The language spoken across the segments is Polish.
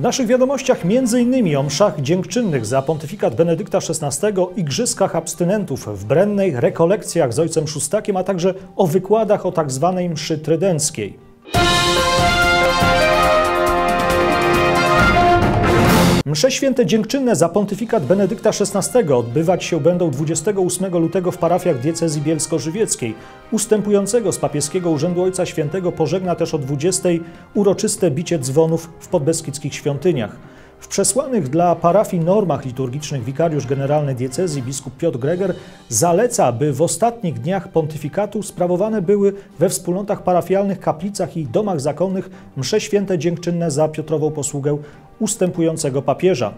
W naszych wiadomościach m.in. o mszach dziękczynnych za pontyfikat Benedykta XVI, igrzyskach abstynentów w Brennej, rekolekcjach z ojcem Szóstakiem, a także o wykładach o tzw. mszy trydenckiej. Msze święte dziękczynne za pontyfikat Benedykta XVI odbywać się będą 28 lutego w parafiach diecezji bielsko-żywieckiej. Ustępującego z papieskiego urzędu Ojca Świętego pożegna też o 20 uroczyste bicie dzwonów w podbeskidzkich świątyniach. W przesłanych dla parafii normach liturgicznych wikariusz generalny diecezji biskup Piotr Greger zaleca, by w ostatnich dniach pontyfikatu sprawowane były we wspólnotach parafialnych, kaplicach i domach zakonnych msze święte dziękczynne za Piotrową posługę ustępującego papieża.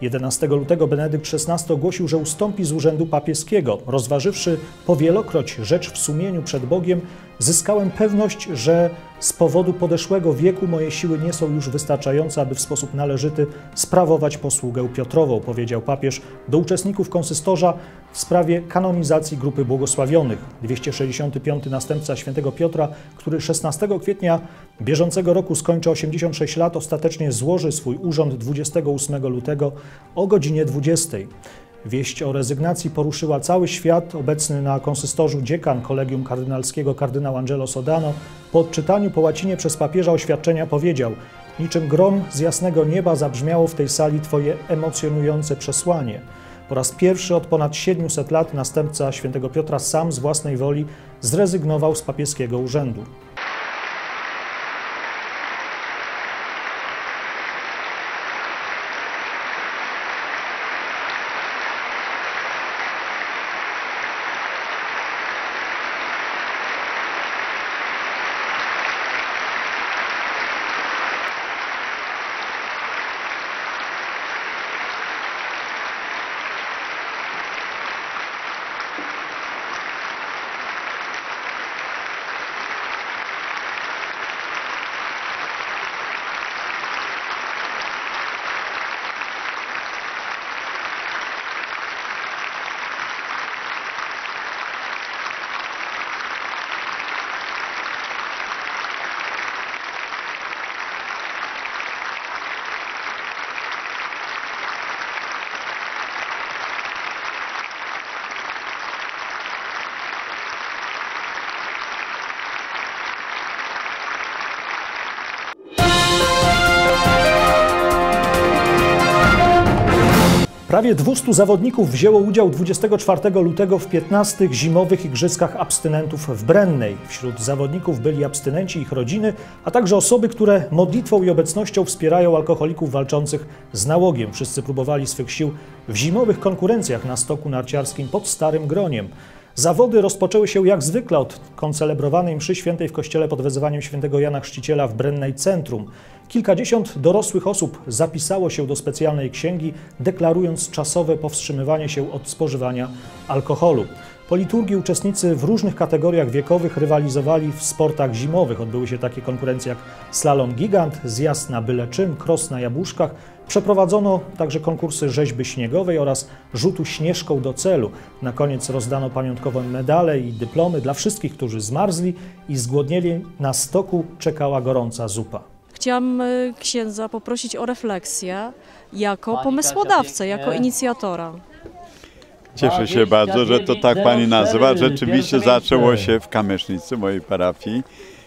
11 lutego Benedykt XVI ogłosił, że ustąpi z urzędu papieskiego. Rozważywszy powielokroć rzecz w sumieniu przed Bogiem, zyskałem pewność, że z powodu podeszłego wieku moje siły nie są już wystarczające, aby w sposób należyty sprawować posługę Piotrową, powiedział papież do uczestników konsystorza w sprawie kanonizacji grupy błogosławionych. 265 następca świętego Piotra, który 16 kwietnia bieżącego roku skończy 86 lat, ostatecznie złoży swój urząd 28 lutego o godzinie 20. Wieść o rezygnacji poruszyła cały świat. Obecny na konsystorzu dziekan kolegium kardynalskiego kardynał Angelo Sodano po odczytaniu po łacinie przez papieża oświadczenia powiedział Niczym grom z jasnego nieba zabrzmiało w tej sali Twoje emocjonujące przesłanie. Po raz pierwszy od ponad 700 lat następca świętego Piotra sam z własnej woli zrezygnował z papieskiego urzędu. Prawie 200 zawodników wzięło udział 24 lutego w 15 zimowych igrzyskach abstynentów w Brennej. Wśród zawodników byli abstynenci ich rodziny, a także osoby, które modlitwą i obecnością wspierają alkoholików walczących z nałogiem. Wszyscy próbowali swych sił w zimowych konkurencjach na stoku narciarskim pod Starym Groniem. Zawody rozpoczęły się jak zwykle od koncelebrowanej mszy świętej w kościele pod wezwaniem świętego Jana Chrzciciela w Brennej Centrum. Kilkadziesiąt dorosłych osób zapisało się do specjalnej księgi, deklarując czasowe powstrzymywanie się od spożywania alkoholu. Po liturgii uczestnicy w różnych kategoriach wiekowych rywalizowali w sportach zimowych. Odbyły się takie konkurencje jak slalom gigant, zjazd na byle czym, kros na jabłuszkach. Przeprowadzono także konkursy rzeźby śniegowej oraz rzutu śnieżką do celu. Na koniec rozdano pamiątkowe medale i dyplomy dla wszystkich, którzy zmarzli i zgłodnieli. Na stoku czekała gorąca zupa. Chciałam y, księdza poprosić o refleksję jako pomysłodawcę, jako inicjatora. Cieszę się bardzo, że to tak pani nazywa. Rzeczywiście zaczęło się w Kamysznicy, mojej parafii,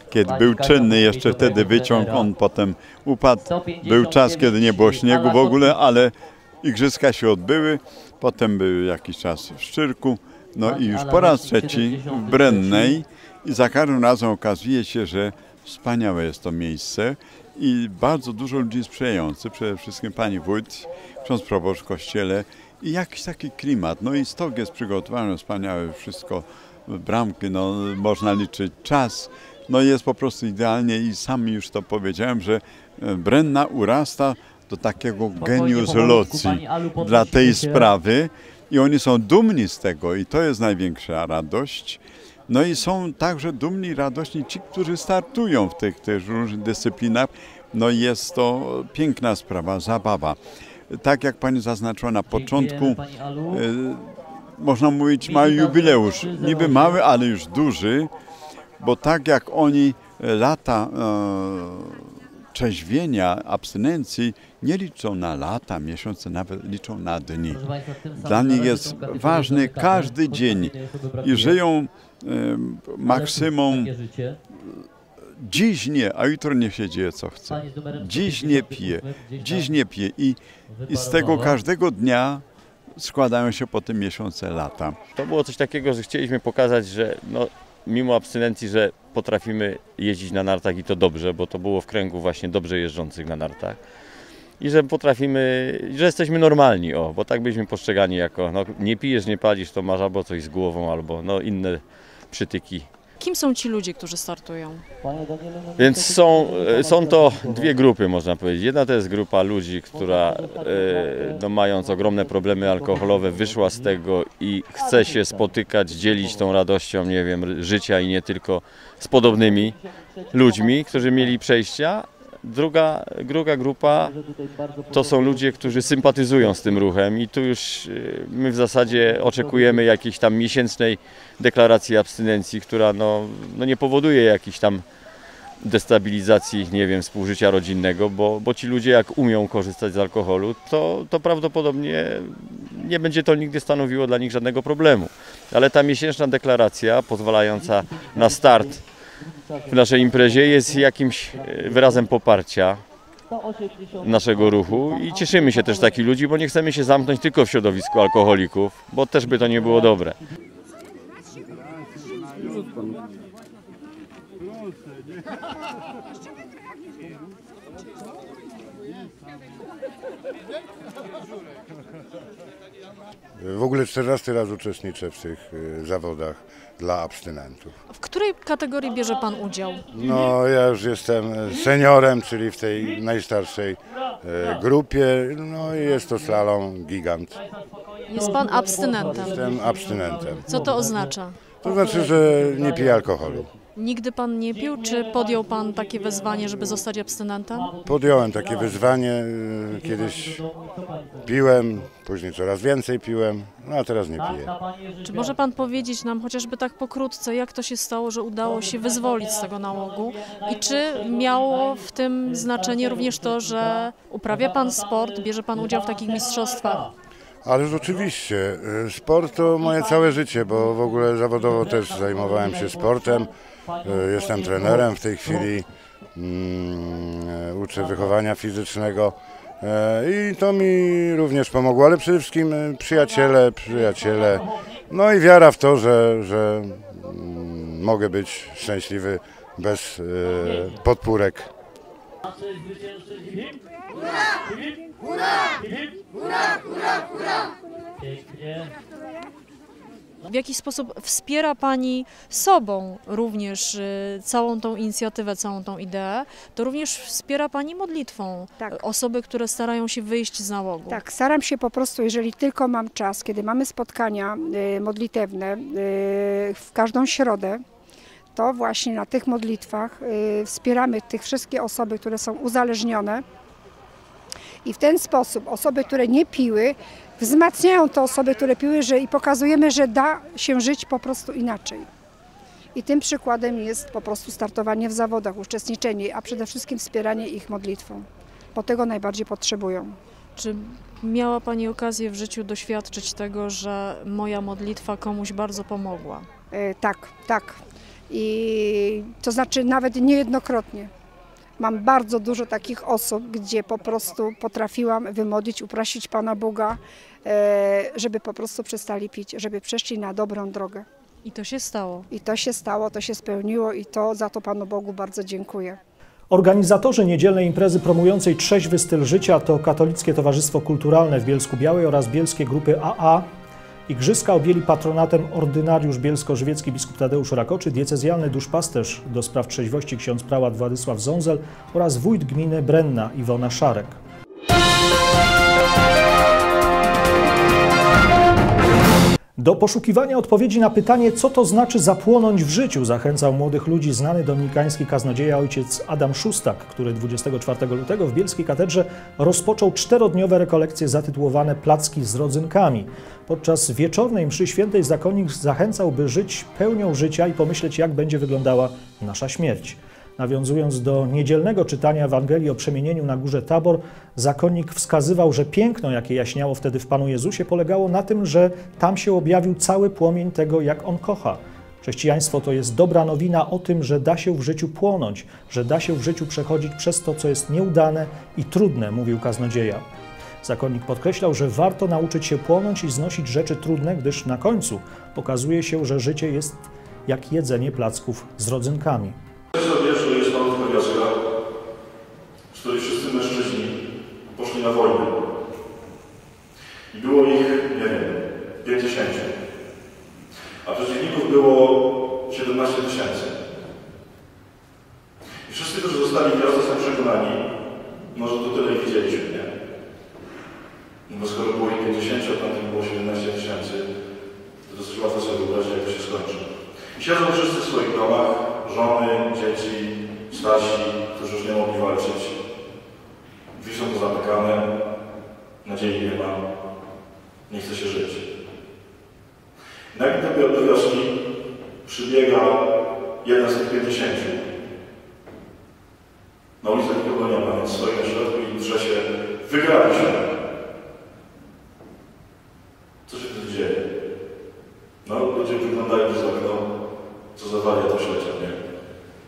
kiedy był czynny jeszcze wtedy wyciąg, on potem upadł. Był czas, kiedy nie było śniegu w ogóle, ale igrzyska się odbyły. Potem był jakiś czas w Szczyrku, no i już po raz trzeci w Brennej. I za każdym razem okazuje się, że wspaniałe jest to miejsce i bardzo dużo ludzi sprzyjających, przede wszystkim pani wójt, ksiądz proboszcz w kościele i jakiś taki klimat. No i stok jest przygotowany, wspaniałe wszystko, bramki, no można liczyć czas. No jest po prostu idealnie i sam już to powiedziałem, że Brenna urasta do takiego genius loci dla tej sprawy i oni są dumni z tego i to jest największa radość. No i są także dumni i radośni ci, którzy startują w tych, tych różnych dyscyplinach. No i jest to piękna sprawa, zabawa. Tak jak pani zaznaczyła na początku, e, można mówić mały jubileusz. Niby mały, ale już duży, bo tak jak oni lata e, trzeźwienia, abstynencji nie liczą na lata, miesiące, nawet liczą na dni. Dla nich jest ważny każdy dzień i żyją e, maksymum dziś nie, a jutro nie się dzieje co chce. Dziś nie pije, dziś nie pije i, i z tego każdego dnia składają się po tym miesiące, lata. To było coś takiego, że chcieliśmy pokazać, że no, mimo abstynencji, że potrafimy jeździć na nartach i to dobrze, bo to było w kręgu właśnie dobrze jeżdżących na nartach. I że potrafimy, że jesteśmy normalni, o, bo tak byliśmy postrzegani jako, no, nie pijesz, nie palisz, to masz albo coś z głową, albo no, inne przytyki. Kim są ci ludzie, którzy startują? Więc są, e, są to dwie grupy, można powiedzieć. Jedna to jest grupa ludzi, która e, no, mając ogromne problemy alkoholowe wyszła z tego i chce się spotykać, dzielić tą radością, nie wiem, życia i nie tylko z podobnymi ludźmi, którzy mieli przejścia. Druga, druga grupa to są ludzie, którzy sympatyzują z tym ruchem i tu już y, my w zasadzie oczekujemy jakiejś tam miesięcznej deklaracji abstynencji, która no, no nie powoduje jakiejś tam destabilizacji, nie wiem, współżycia rodzinnego, bo, bo ci ludzie jak umią korzystać z alkoholu, to, to prawdopodobnie nie będzie to nigdy stanowiło dla nich żadnego problemu. Ale ta miesięczna deklaracja pozwalająca na start w naszej imprezie jest jakimś e, wyrazem poparcia naszego ruchu i cieszymy się też takich ludzi, bo nie chcemy się zamknąć tylko w środowisku alkoholików, bo też by to nie było dobre. W ogóle 14 raz uczestniczę w tych y, zawodach dla abstynentów. W której kategorii bierze Pan udział? No ja już jestem seniorem, czyli w tej najstarszej y, grupie. No i jest to slalom gigant. Jest Pan abstynentem. Jestem abstynentem. Co to oznacza? To znaczy, że nie piję alkoholu. Nigdy Pan nie pił, czy podjął Pan takie wezwanie, żeby zostać abstynentem? Podjąłem takie wyzwanie. y, Kiedyś piłem, później coraz więcej piłem, no a teraz nie piję. Czy może Pan powiedzieć nam chociażby tak pokrótce, jak to się stało, że udało się wyzwolić z tego nałogu i czy miało w tym znaczenie również to, że uprawia Pan sport, bierze Pan udział w takich mistrzostwach? Ależ oczywiście, y, sport to moje całe życie, bo w ogóle zawodowo też zajmowałem się sportem. Y, Jestem trenerem w tej chwili, mm, y, uczę wychowania fizycznego y, i to mi również pomogło, ale przede wszystkim przyjaciele, przyjaciele, no i wiara w to, że, że mm, mogę być szczęśliwy bez podpórek. W jaki sposób wspiera Pani sobą również y, całą tą inicjatywę, całą tą ideę? To również wspiera Pani modlitwą Tak. osoby, które starają się wyjść z nałogu. Tak, staram się po prostu, jeżeli tylko mam czas, kiedy mamy spotkania y, modlitewne y, w każdą środę, to właśnie na tych modlitwach y, wspieramy tych wszystkie osoby, które są uzależnione. I w ten sposób osoby, które nie piły, wzmacniają te osoby, które piły, że i pokazujemy, że da się żyć po prostu inaczej. I tym przykładem jest po prostu startowanie w zawodach, uczestniczenie, a przede wszystkim wspieranie ich modlitwą, bo tego najbardziej potrzebują. Czy miała Pani okazję w życiu doświadczyć tego, że moja modlitwa komuś bardzo pomogła? E, tak, tak. I to znaczy nawet niejednokrotnie. Mam bardzo dużo takich osób, gdzie po prostu potrafiłam wymodlić, uprosić Pana Boga, e, żeby po prostu przestali pić, żeby przeszli na dobrą drogę. I to się stało. I to się stało, to się spełniło i to za to Panu Bogu bardzo dziękuję. Organizatorzy niedzielnej imprezy promującej trzeźwy styl życia to Katolickie Towarzystwo Kulturalne w Bielsku Białej oraz bielskie grupy AA. Igrzyska objęli patronatem ordynariusz bielsko-żywiecki biskup Tadeusz Rakoczy, diecezjalny duszpasterz do spraw trzeźwości ksiądz prałat Władysław Zązel oraz wójt gminy Brenna Iwona Szarek. Do poszukiwania odpowiedzi na pytanie, co to znaczy zapłonąć w życiu, zachęcał młodych ludzi znany dominikański kaznodzieja ojciec Adam Szustak, który 24 lutego w Bielskiej Katedrze rozpoczął czterodniowe rekolekcje zatytułowane Placki z rodzynkami. Podczas wieczornej mszy świętej zakonnik zachęcał, by żyć pełnią życia i pomyśleć, jak będzie wyglądała nasza śmierć. Nawiązując do niedzielnego czytania Ewangelii o przemienieniu na górze Tabor, zakonnik wskazywał, że piękno, jakie jaśniało wtedy w Panu Jezusie, polegało na tym, że tam się objawił cały płomień tego, jak On kocha. Chrześcijaństwo to jest dobra nowina o tym, że da się w życiu płonąć, że da się w życiu przechodzić przez to, co jest nieudane i trudne, mówił kaznodzieja. Zakonnik podkreślał, że warto nauczyć się płonąć i znosić rzeczy trudne, gdyż na końcu pokazuje się, że życie jest jak jedzenie placków z rodzynkami. sobie, że jest malutka wioska, z której wszyscy mężczyźni poszli na wojnę. I było ich, nie wiem, 50. A przeciwników było 17 tysięcy. I wszyscy, którzy zostali w wiosce są przekonani, może to tyle widzieliśmy, nie? No bo skoro było ich 50, a tamtym było 17 tysięcy, to dosyć łatwo sobie wyobrazić, jak to się skończy. I siedzą wszyscy w swoich domach, żony, dzieci, starsi, którzy już nie mogli walczyć. Drzwi są pozamykane, nadziei nie ma, nie chce się żyć. Nagle dopiero do wioski przybiega jeden z tych 50. Na ulicach nikogo nie ma, więc stoi na środku i drze się, wygraliśmy. Co się tu dzieje? No, ludzie wyglądają przez okno, co za wariat ślecia, nie?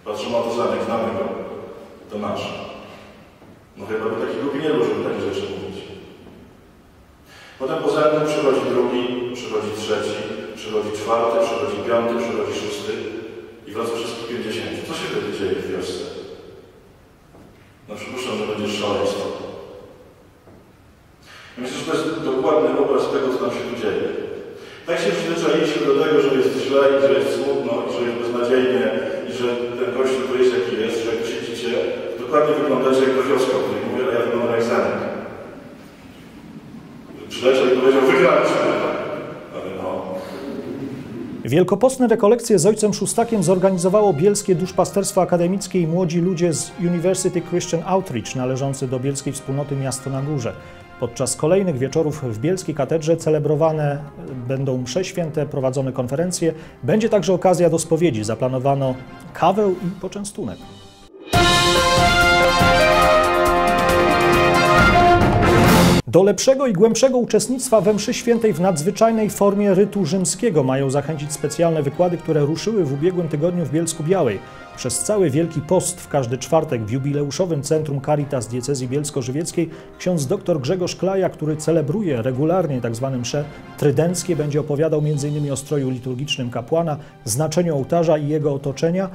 Patrzą na to zamek, znamy go, to nasz. No chyba by taki głupi nie był, żeby takie rzeczy mówić. Potem poza tym przychodzi drugi, przychodzi trzeci, przychodzi czwarty, przychodzi piąty, przychodzi szósty i wraca wszystkich 50. Co się wtedy dzieje w wiosce? No przypuszczam, że będzie szaleństwo. Myślę, że to jest dokładny obraz tego, co nam się tu dzieje. Tak się przyzwyczailiśmy do tego, że jest źle i że jest smutno i że jest beznadziejnie i że ten kościół to jest jaki jest, że to dokładnie wyglądacie jak ta wioska, o której mówię, a ja wyglądam jak zamek. Przyleciał i powiedział, wygraliśmy. No, Wielkopostne rekolekcje z ojcem Szustakiem zorganizowało Bielskie Duszpasterstwo Akademickie i młodzi ludzie z University Christian Outreach należący do Bielskiej Wspólnoty Miasto na Górze. Podczas kolejnych wieczorów w Bielskiej Katedrze celebrowane będą msze święte, prowadzone konferencje. Będzie także okazja do spowiedzi. Zaplanowano kawę i poczęstunek. Do lepszego i głębszego uczestnictwa we mszy świętej w nadzwyczajnej formie rytu rzymskiego mają zachęcić specjalne wykłady, które ruszyły w ubiegłym tygodniu w Bielsku Białej. Przez cały Wielki Post w każdy czwartek w jubileuszowym Centrum Caritas Diecezji Bielsko-Żywieckiej ksiądz dr Grzegorz Klaja, który celebruje regularnie tzw. msze trydenckie, będzie opowiadał m.in. o stroju liturgicznym kapłana, znaczeniu ołtarza i jego otoczenia,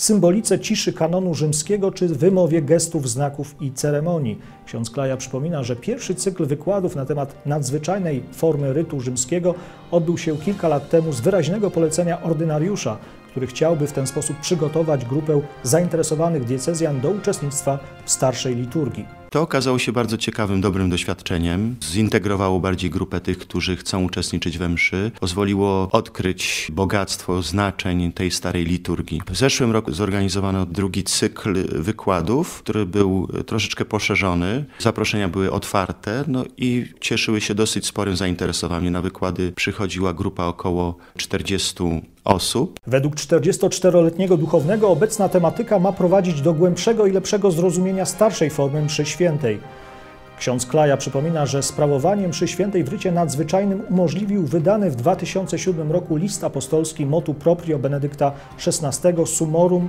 symbolice ciszy kanonu rzymskiego czy wymowie gestów, znaków i ceremonii. Ksiądz Klaja przypomina, że pierwszy cykl wykładów na temat nadzwyczajnej formy rytu rzymskiego odbył się kilka lat temu z wyraźnego polecenia ordynariusza, który chciałby w ten sposób przygotować grupę zainteresowanych diecezjan do uczestnictwa w starszej liturgii. To okazało się bardzo ciekawym, dobrym doświadczeniem. Zintegrowało bardziej grupę tych, którzy chcą uczestniczyć we mszy. Pozwoliło odkryć bogactwo znaczeń tej starej liturgii. W zeszłym roku zorganizowano drugi cykl wykładów, który był troszeczkę poszerzony. Zaproszenia były otwarte no i cieszyły się dosyć sporym zainteresowaniem. Na wykłady przychodziła grupa około 40 osób. Według 44-letniego duchownego obecna tematyka ma prowadzić do głębszego i lepszego zrozumienia starszej formy mszy świętej. Ksiądz Klaja przypomina, że sprawowanie mszy świętej w rycie nadzwyczajnym umożliwił wydany w 2007 roku list apostolski motu proprio Benedykta XVI Summorum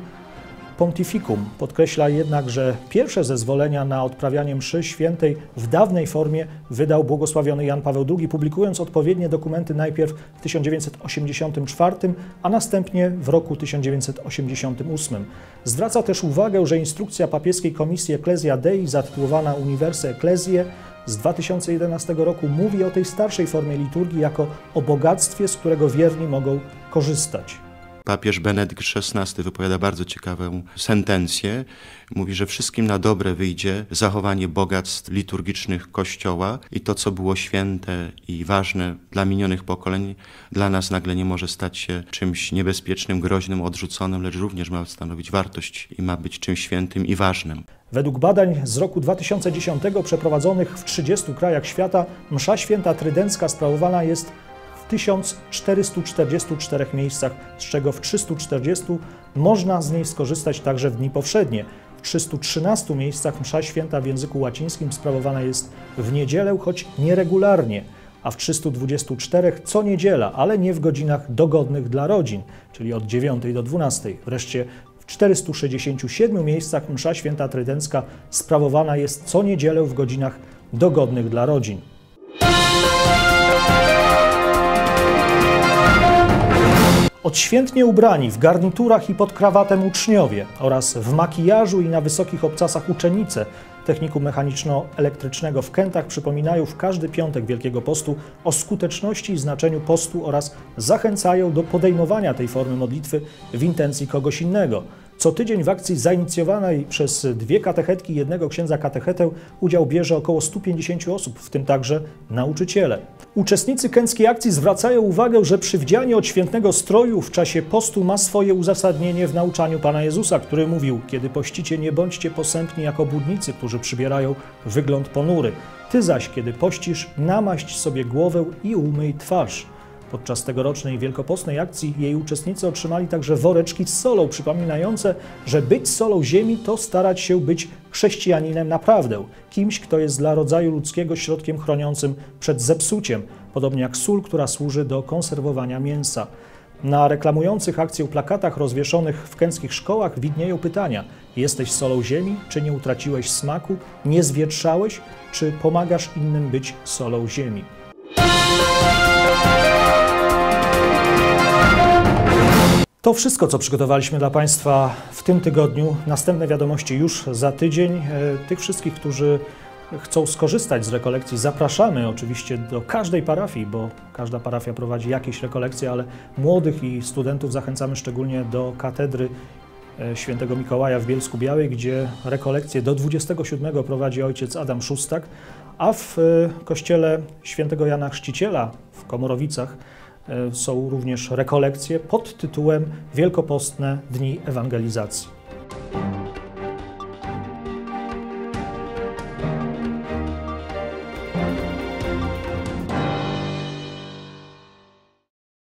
Pontificum. Podkreśla jednak, że pierwsze zezwolenia na odprawianie mszy świętej w dawnej formie wydał błogosławiony Jan Paweł II, publikując odpowiednie dokumenty najpierw w 1984, a następnie w roku 1988. Zwraca też uwagę, że instrukcja papieskiej Komisji Ecclesia Dei zatytułowana Universe Ecclesiae z 2011 roku mówi o tej starszej formie liturgii jako o bogactwie, z którego wierni mogą korzystać. Papież Benedykt XVI wypowiada bardzo ciekawą sentencję. Mówi, że wszystkim na dobre wyjdzie zachowanie bogactw liturgicznych Kościoła i to, co było święte i ważne dla minionych pokoleń, dla nas nagle nie może stać się czymś niebezpiecznym, groźnym, odrzuconym, lecz również ma stanowić wartość i ma być czymś świętym i ważnym. Według badań z roku 2010 przeprowadzonych w 30 krajach świata, msza święta trydencka sprawowana jest 1444 miejscach, z czego w 340 można z niej skorzystać także w dni powszednie. W 313 miejscach msza święta w języku łacińskim sprawowana jest w niedzielę, choć nieregularnie, a w 324 co niedziela, ale nie w godzinach dogodnych dla rodzin, czyli od 9 do 12. Wreszcie w 467 miejscach msza święta trydencka sprawowana jest co niedzielę w godzinach dogodnych dla rodzin. Odświętnie ubrani w garniturach i pod krawatem uczniowie oraz w makijażu i na wysokich obcasach uczennice techniku mechaniczno-elektrycznego w Kętach przypominają w każdy piątek Wielkiego Postu o skuteczności i znaczeniu postu oraz zachęcają do podejmowania tej formy modlitwy w intencji kogoś innego. Co tydzień w akcji zainicjowanej przez dwie katechetki i jednego księdza katechetę udział bierze około 150 osób, w tym także nauczyciele. Uczestnicy kęckiej akcji zwracają uwagę, że przywdzianie odświętnego stroju w czasie postu ma swoje uzasadnienie w nauczaniu Pana Jezusa, który mówił: Kiedy pościcie, nie bądźcie posępni jako budnicy, którzy przybierają wygląd ponury. Ty zaś, kiedy pościsz, namaść sobie głowę i umyj twarz. Podczas tegorocznej wielkopostnej akcji jej uczestnicy otrzymali także woreczki z solą, przypominające, że być solą ziemi to starać się być chrześcijaninem naprawdę, kimś, kto jest dla rodzaju ludzkiego środkiem chroniącym przed zepsuciem, podobnie jak sól, która służy do konserwowania mięsa. Na reklamujących akcję plakatach rozwieszonych w kęckich szkołach widnieją pytania: Jesteś solą ziemi? Czy nie utraciłeś smaku? Nie zwietrzałeś? Czy pomagasz innym być solą ziemi? To wszystko, co przygotowaliśmy dla Państwa w tym tygodniu. Następne wiadomości już za tydzień. E, Tych wszystkich, którzy chcą skorzystać z rekolekcji, zapraszamy oczywiście do każdej parafii, bo każda parafia prowadzi jakieś rekolekcje, ale młodych i studentów zachęcamy szczególnie do katedry e, świętego Mikołaja w Bielsku Białej, gdzie rekolekcje do 27 prowadzi ojciec Adam Szustak, a w e, kościele świętego Jana Chrzciciela w Komorowicach E, są również rekolekcje pod tytułem Wielkopostne Dni Ewangelizacji.